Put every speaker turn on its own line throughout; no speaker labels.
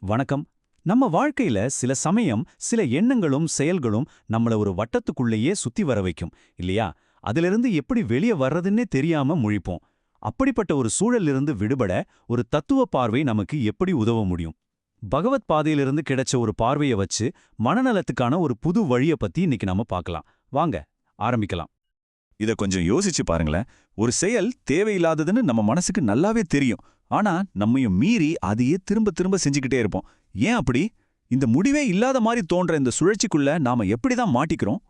வணக்கம். நம்ம வாழ்க்கையில சில சமயம் சில எண்ணங்களும் செயல்களும் நம்மள ஒரு வட்டத்துக்குள்ளேயே சுத்தி வர வைக்கும் இல்லையா? அதிலிருந்து எப்படி வெளியே வர்றதுன்னே தெரியாம முழிப்போம். அப்படிப்பட்ட ஒரு சூழலிருந்து விடுபட ஒரு தத்துவ பார்வை நமக்கு எப்படி உதவ முடியும்? பகவத் பாதையிலிருந்து கிடைச்ச ஒரு பார்வைய வச்சு மனநலத்துக்கான ஒரு புது வழிய பத்தி இன்னைக்கு நாம பார்க்கலாம். வாங்க ஆரம்பிக்கலாம்.
இத கொஞ்சம் யோசிச்சு பாருங்களேன். ஒரு செயல் தேவையில்லாததுன்னு நம்ம மனசுக்கு நல்லாவே தெரியும். ஆனா நம்மையும் மீறி அதையே திரும்ப திரும்ப செஞ்சுக்கிட்டே இருப்போம். ஏன் அப்படி? இந்த முடிவே இல்லாத மாதிரி தோன்ற இந்த சுழற்சிக்குள்ள நாம எப்படிதான் மாட்டிக்கிறோம்?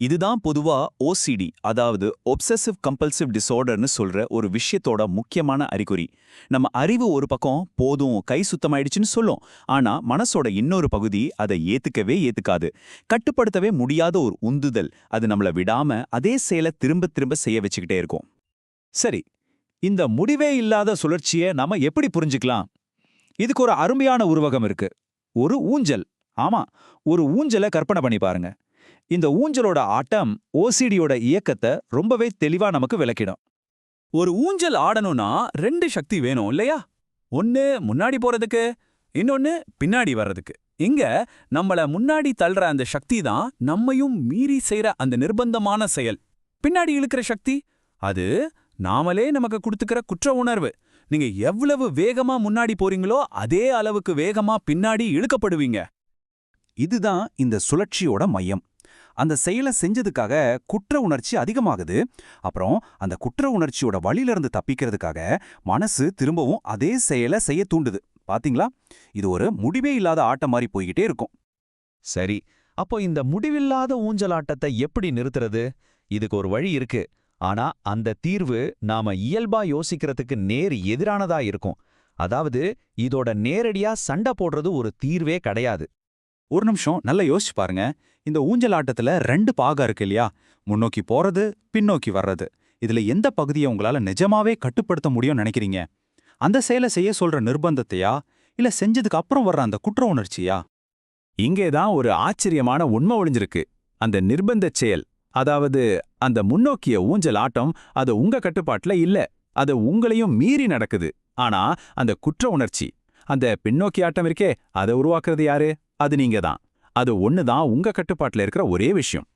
இதுதான் பொதுவா ஓசிடி அதாவது ஒப்சசிவ் கம்பல்சிவ் டிசார்டர்னு சொல்ற ஒரு விஷயத்தோட முக்கியமான அறிகுறி. நம்ம அறிவு ஒரு பக்கம் போதும் கை சுத்தமாயிடுச்சுன்னு சொல்லும். ஆனா மனசோட இன்னொரு பகுதி அதை ஏத்துக்கவே ஏத்துக்காது. கட்டுப்படுத்தவே முடியாத ஒரு உந்துதல். அது நம்மள விடாம அதே செயலை திரும்ப திரும்ப செய்ய வச்சுக்கிட்டே இருக்கும். சரி இந்த முடிவே இல்லாத சுழற்சியை நாம எப்படி புரிஞ்சுக்கலாம்? இதுக்கு ஒரு அருமையான உருவகம் இருக்கு. ஒரு ஊஞ்சல். ஆமா ஒரு ஊஞ்சலை கற்பனை பண்ணி பாருங்க. இந்த ஊஞ்சலோட ஆட்டம் ஓசிடியோட இயக்கத்தை ரொம்பவே தெளிவா நமக்கு விளக்கிடும். ஒரு ஊஞ்சல் ஆடணும்னா ரெண்டு சக்தி வேணும் இல்லையா? ஒன்னு முன்னாடி போறதுக்கு இன்னொன்னு பின்னாடி வர்றதுக்கு. இங்க நம்மள முன்னாடி தள்ளுற அந்த சக்தி தான் நம்மையும் மீறி செய்யற அந்த நிர்பந்தமான செயல். பின்னாடி இழுக்கிற சக்தி அது நாமளே நமக்கு கொடுத்துக்கிற குற்ற உணர்வு. நீங்க எவ்வளவு வேகமா முன்னாடி போறீங்களோ அதே அளவுக்கு வேகமா பின்னாடி இழுக்கப்படுவீங்க. இதுதான் இந்த சுழற்சியோட மையம். அந்த செயலை செஞ்சதுக்காக குற்ற உணர்ச்சி அதிகமாகுது. அப்புறம் அந்த குற்ற உணர்ச்சியோட வழியிலிருந்து தப்பிக்கிறதுக்காக மனசு திரும்பவும் அதே செயலை செய்ய தூண்டுது. பாத்தீங்களா? இது ஒரு முடிவே இல்லாத ஆட்டம் மாதிரி போய்கிட்டே இருக்கும்.
சரி அப்போ இந்த முடிவில்லாத ஊஞ்சலாட்டத்தை எப்படி நிறுத்துறது? இதுக்கு ஒரு வழி இருக்கு. ஆனா அந்த தீர்வு நாம இயல்பா யோசிக்கிறதுக்கு நேர் எதிரானதா இருக்கும். அதாவது இதோட நேரடியா சண்டை போடுறது ஒரு தீர்வே கிடையாது.
ஒரு நிமிஷம் நல்லா யோசிச்சு பாருங்க. இந்த ஊஞ்சல் ஆட்டத்துல ரெண்டு பாகம் இருக்கு இல்லையா? முன்னோக்கி போறது பின்னோக்கி வர்றது. இதுல எந்த பகுதியை உங்களால நிஜமாவே கட்டுப்படுத்த முடியும்னு நினைக்கிறீங்க? அந்த செயலை செய்ய சொல்ற நிர்பந்தத்தையா? இல்ல செஞ்சதுக்கு அப்புறம் வர்ற அந்த குற்ற உணர்ச்சியா? இங்கேதான் ஒரு ஆச்சரியமான உண்மை ஒளிஞ்சிருக்கு. அந்த நிர்பந்தச் செயல் அதாவது அந்த முன்னோக்கிய ஊஞ்சல் ஆட்டம் அது உங்க கட்டுப்பாட்டுல இல்ல. அது உங்களையும் மீறி நடக்குது. ஆனா அந்த குற்ற உணர்ச்சி அந்த பின்னோக்கி ஆட்டம் இருக்கே அதை உருவாக்குறது யாரு? அது நீங்க தான். அது ஒன்னு தான் உங்க கட்டுப்பாட்டுல இருக்கிற ஒரே விஷயம்.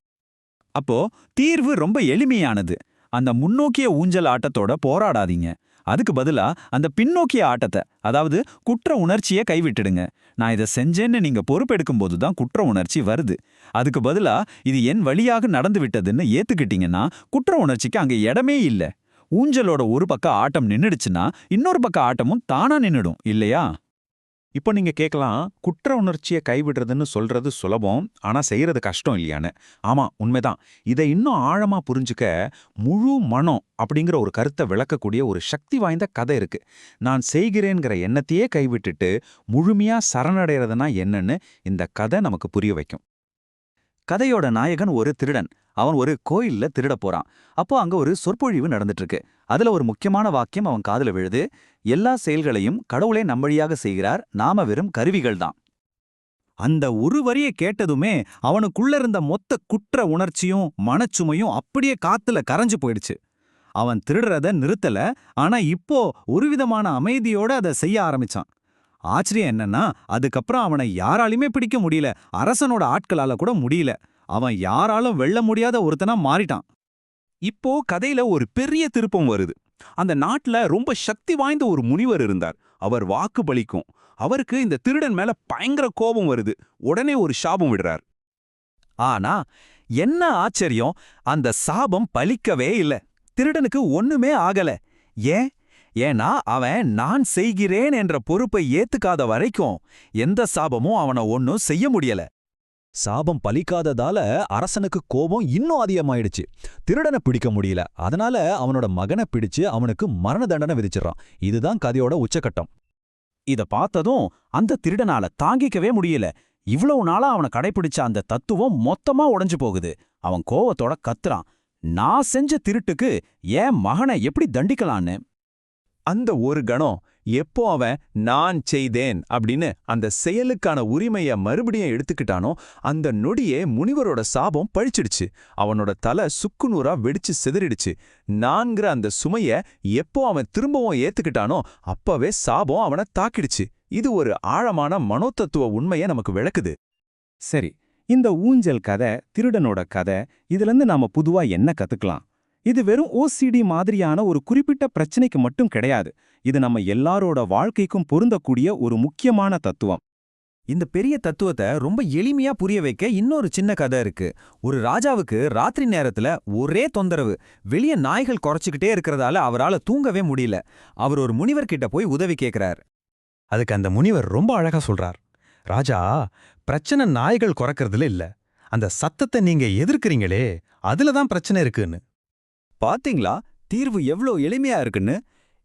அப்போ தீர்வு ரொம்ப எளிமையானது. அந்த முன்னோக்கிய ஊஞ்சல் ஆட்டத்தோட போராடாதீங்க. அதுக்கு பதிலா அந்த பின்னோக்கிய ஆட்டத்தை அதாவது குற்ற உணர்ச்சியை கைவிட்டுடுங்க. நான் இதை செஞ்சேன்னு நீங்க பொறுப்பெடுக்கும் போது தான் குற்ற உணர்ச்சி வருது. அதுக்கு பதிலா இது என் வழியாக நடந்து விட்டதுன்னு ஏத்துக்கிட்டீங்கன்னா குற்ற உணர்ச்சிக்கு அங்க இடமே இல்ல. ஊஞ்சலோட ஒரு பக்கம் ஆட்டம் நின்னுடுச்சுன்னா இன்னொரு பக்கம் ஆட்டமும் தானா நின்னுடும் இல்லையா? இப்போ நீங்க கேட்கலாம் குற்ற உணர்ச்சியை கைவிடுறதுன்னு சொல்றது சுலபம் ஆனா செய்யறது கஷ்டம் இல்லையான்னு. ஆமா உண்மைதான். இதை இன்னும் ஆழமா புரிஞ்சுக்க முழு மனம் அப்படிங்கிற ஒரு கருத்தை விளக்கக்கூடிய ஒரு சக்தி வாய்ந்த கதை இருக்கு. நான் செய்கிறேங்கிற எண்ணத்தையே கைவிட்டுட்டு முழுமையா சரணடைறதுனா என்னன்னு இந்த கதை நமக்கு புரிய வைக்கும். கதையோட நாயகன் ஒரு திருடன். அவன் ஒரு கோயில்ல திருட போறான். அப்போ அங்க ஒரு சொற்பொழிவு நடந்துட்டு இருக்கு அதுல ஒரு முக்கியமான வாக்கியம் அவன் காதுல விழுது. எல்லா செயல்களையும் கடவுளே நம்மழியாக செய்கிறார். நாம வெறும் கருவிகள்தான் அந்த ஒரு வரிய கேட்டதுமே அவனுக்குள்ள இருந்த மொத்த குற்ற உணர்ச்சியும் மனச்சுமையும் அப்படியே காத்துல கரைஞ்சு போயிடுச்சு. அவன் திருடுறத நிறுத்தல. ஆனா இப்போ ஒருவிதமான அமைதியோட அதை செய்ய ஆரம்பிச்சான். ஆச்சரியம் என்னன்னா அதுக்கப்புறம் அவனை யாராலையுமே பிடிக்க முடியல. அரசனோட ஆட்களால கூட முடியல. அவன் யாராலும் வெல்ல முடியாத ஒருத்தனா மாறிட்டான். இப்போ கதையில ஒரு பெரிய திருப்பம் வருது. அந்த நாட்டுல ரொம்ப சக்தி வாய்ந்த ஒரு முனிவர் இருந்தார். அவர் வாக்கு பலிக்கும். அவருக்கு இந்த திருடன் மேல பயங்கர கோபம் வருது. உடனே ஒரு சாபம் விடுறார். ஆனா என்ன ஆச்சரியம் அந்த சாபம் பலிக்கவே இல்ல. திருடனுக்கு ஒண்ணுமே ஆகல. ஏன்? ஏன்னா அவன் நான் செய்கிறேன் என்ற பொறுப்பை ஏத்துக்காத வரைக்கும் எந்த சாபமும் அவனை ஒன்னும் செய்ய முடியல.
சாபம் பலிக்காததால அரசனுக்கு கோபம் இன்னும் அதிகமாயிடுச்சு. திருடனை பிடிக்க முடியல. அதனால அவனோட மகனை பிடிச்சு அவனுக்கு மரண தண்டனை விதிச்சிடறான். இதுதான் கதையோட உச்சக்கட்டம்
இத பார்த்ததும் அந்த திருடனால தாங்கிக்கவே முடியல. இவ்வளவு நாளா அவனை கடைபிடிச்ச அந்த தத்துவம் மொத்தமா உடைஞ்சு போகுது. அவன் கோவத்தோட கத்துறான். நான் செஞ்ச திருட்டுக்கு என் மகனை எப்படி தண்டிக்கலான்னு? அந்த ஒரு கணம் எப்போ அவன் நான் செய்தேன் அப்படின்னு அந்த செயலுக்கான உரிமைய மறுபடியும் எடுத்துக்கிட்டானோ அந்த நொடியே முனிவரோட சாபம் பழிச்சிடுச்சு. அவனோட தலை சுக்குநூறா வெடிச்சு சிதறிடுச்சு. நான்கிற அந்த சுமைய எப்போ அவன் திரும்பவும் ஏத்துக்கிட்டானோ அப்பவே சாபம் அவனை தாக்கிடுச்சு.
இது ஒரு ஆழமான மனோதத்துவ உண்மையை நமக்கு விளக்குது.
சரி இந்த ஊஞ்சல் கதை திருடனோட கதை இதுலேருந்து நாம புதுவா என்ன கத்துக்கலாம்? இது வெறும் ஓசிடி மாதிரியான ஒரு குறிப்பிட்ட பிரச்சனைக்கு மட்டும் கிடையாது. இது நம்ம எல்லாரோட வாழ்க்கைக்கும் பொருந்தக்கூடிய ஒரு முக்கியமான தத்துவம்.
இந்த பெரிய தத்துவத்தை ரொம்ப எளிமையா புரிய வைக்க இன்னொரு சின்ன கதை இருக்கு. ஒரு ராஜாவுக்கு ராத்திரி நேரத்துல ஒரே தொந்தரவு. வெளிய நாய்கள் குறைச்சிக்கிட்டே இருக்கிறதால அவரால தூங்கவே முடியல. அவர் ஒரு முனிவர் கிட்ட போய் உதவி கேட்கிறார்
அதுக்கு அந்த முனிவர் ரொம்ப அழகா சொல்றார். ராஜா பிரச்சனை நாய்கள் குறைக்கிறதுல இல்ல. அந்த சத்தத்தை நீங்க எதிர்க்கிறீங்களே அதுல தான் பிரச்சனை இருக்குன்னு.
பாத்தீங்களா? தீர்வு எவ்ளோ எளிமையா இருக்குன்னு?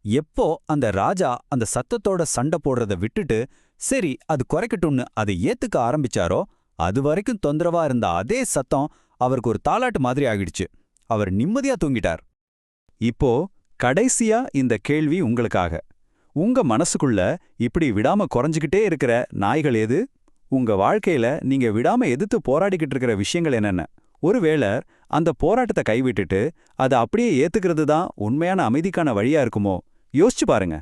எப்போ அந்த ராஜா அந்த சத்தத்தோட சண்டை போடுறத விட்டுட்டு சரி அது குறைக்கட்டும்னு அதை ஏத்துக்க ஆரம்பிச்சாரோ அது வரைக்கும் தொந்தரவா இருந்த அதே சத்தம் அவருக்கு ஒரு தாலாட்டு மாதிரி ஆகிடுச்சு. அவர் நிம்மதியா தூங்கிட்டார். இப்போ கடைசியா இந்த கேள்வி உங்களுக்காக. உங்க மனசுக்குள்ள இப்படி விடாம குறைஞ்சுக்கிட்டே இருக்கிற நாய்கள் எது? உங்க வாழ்க்கையில நீங்க விடாம எதிர்த்து போராடிக்கிட்டு இருக்கிற விஷயங்கள் என்னென்ன? ஒருவேளை அந்த போராட்டத்தை கைவிட்டுட்டு அதை அப்படியே ஏத்துக்கிறது தான் உண்மையான அமைதிக்கான வழியா இருக்குமோ? யோசிச்சு பாருங்க.